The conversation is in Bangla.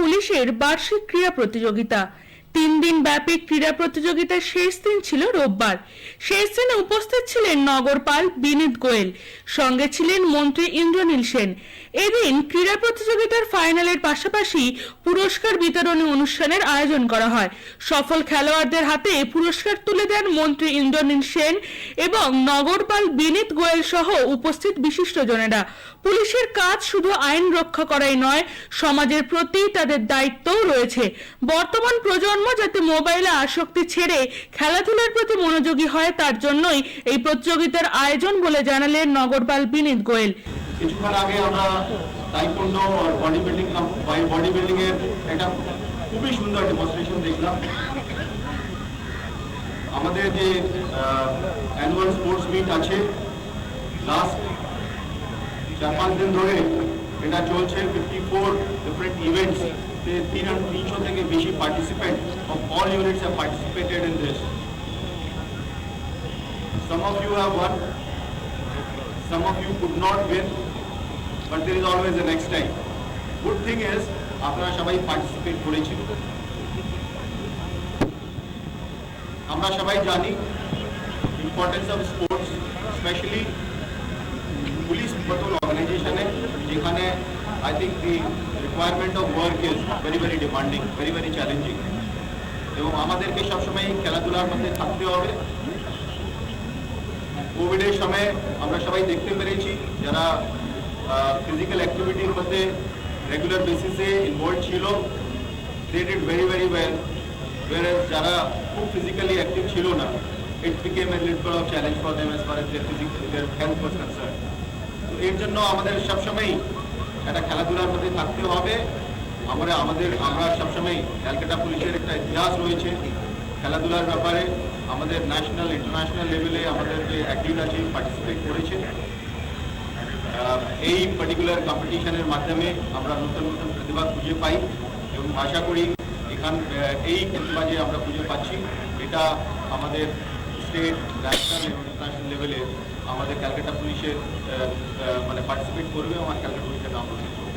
পুলিশের বার্ষিক ক্রীড়া প্রতিযোগিতা তিন দিন ব্যাপী ক্রীড়া প্রতিযোগিতার শেষ দিন ছিল রোববার। শেষ দিনে উপস্থিত ছিলেন নগরপাল বিনীত গোয়েল, সঙ্গে ছিলেন মন্ত্রী ইন্দ্রনীল সেন। এদিন ক্রীড়া প্রতিযোগিতার ফাইনালের পাশাপাশি পুরস্কার বিতরণী অনুষ্ঠানের আয়োজন করা হয়। সফল খেলোয়াড়দের হাতে পুরস্কার তুলে দেন মন্ত্রী ইন্দ্রনীল সেন এবং নগরপাল বিনীত গোয়েল সহ উপস্থিত বিশিষ্টজনেরা পুলিশের কাজ শুধু আইন রক্ষা করাই নয়, সমাজের প্রতি তাদের দায়িত্বও রয়েছে। বর্তমান প্রজন্ম যাতে মোবাইলে আসক্তি ছেড়ে খেলাধুলার প্রতি মনোযোগী হয়, তার জন্যই এই প্রতিযোগিতার আয়োজন বলে জানালেন নগরপাল বিনীত গোয়েল। কিছুক্ষণ আগে আমরা টাইকন্ডো আর বডি বিল্ডিং বডি বিল্ডিং এর একটা খুবই সুন্দর ডেমনস্ট্রেশন দেখলাম। আমাদের যে অ্যানুয়াল স্পোর্টস মিট আছে লাস্ট চার পাঁচ দিন ধরে এটা চলছে ফিফটি ফোর ডিফারেন্ট ইভেন্টস তিনশো থেকে বেশি participant of all units have participated in this Some of you have won, some of you could not win, but there is always a next time. Good thing is, আপনারা সবাই পার্টিসিপেট করেছেন আমরা সবাই জানি importance of sports specially police petrol অর্গানাইজেশনে যেখানে I think the requirement of work is very very demanding very very challenging এবং আমাদেরকে সবসময় খেলাধুলার মধ্যে থাকতে হবে। কোভিডের সময় আমরা সবাই দেখতে পেরেছি যারা ফিজিক্যাল অ্যাক্টিভিটির মধ্যে রেগুলার বেসিসে ইনভলভ ছিল দে ভেরি ভেরি ওয়েল যারা খুব ফিজিক্যালি অ্যাক্টিভ ছিল না it became a little of challenge for them as far as their physical health was concern তো এর জন্য আমাদের সবসময়ই একটা খেলাধুলার মধ্যে থাকতে হবে। আমরা, আমাদের, আমরা সবসময় ক্যালকাটা পুলিশের একটা ইতিহাস রয়েছে খেলাধুলার ব্যাপারে। আমাদের ন্যাশনাল ইন্টারন্যাশনাল লেভেলে আমাদের যে অ্যাথলিট আছে পার্টিসিপেট করেছে। এই পার্টিকুলার কম্পিটিশনের মাধ্যমে আমরা নতুন নতুন প্রতিভা খুঁজে পাই এবং আশা করি এখান এই প্রতিভা যে আমরা খুঁজে পাচ্ছি, এটা আমাদের স্টেট ন্যাশনাল এবং ইন্টারন্যাশনাল লেভেলে আমাদের ক্যালকাটা পুলিশের মানে পার্টিসিপেট করবে এবং ক্যালকাটা পুলিশের নাম রোশন করবে